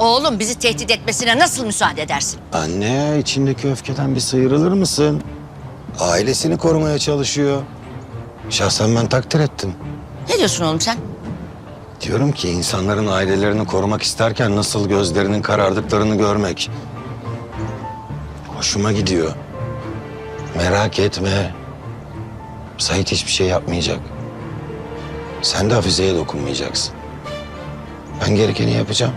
Oğlum bizi tehdit etmesine nasıl müsaade edersin? Anne içindeki öfkeden bir sıyrılır mısın? Ailesini korumaya çalışıyor. Şahsen ben takdir ettim. Ne diyorsun oğlum sen? Diyorum ki insanların ailelerini korumak isterken nasıl gözlerinin karardıklarını görmek. Hoşuma gidiyor. Merak etme. Sait hiçbir şey yapmayacak. Sen de Hafize'ye dokunmayacaksın. Ben gerekeni yapacağım.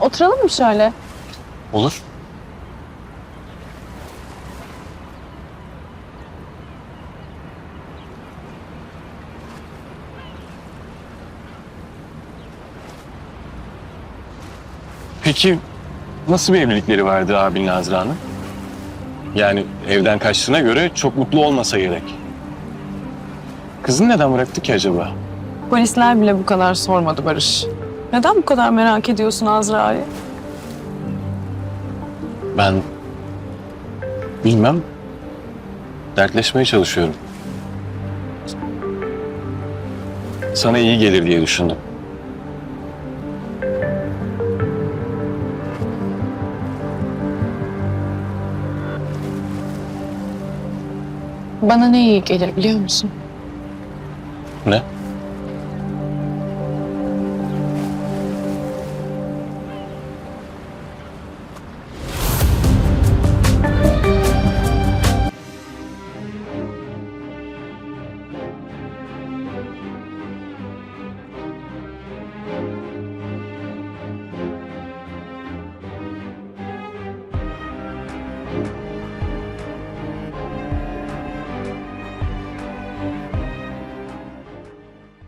Oturalım mı şöyle? Olur. Peki nasıl bir evlilikleri vardı abinle Azra'nın? Yani evden kaçtığına göre çok mutlu olmasa gerek. Kızını neden bıraktı ki acaba? Polisler bile bu kadar sormadı Barış. Neden bu kadar merak ediyorsun Azra'yı? Ben bilmem. Dertleşmeye çalışıyorum. Sana iyi gelir diye düşündüm. Bana ne iyi gelir biliyor musun? Ne?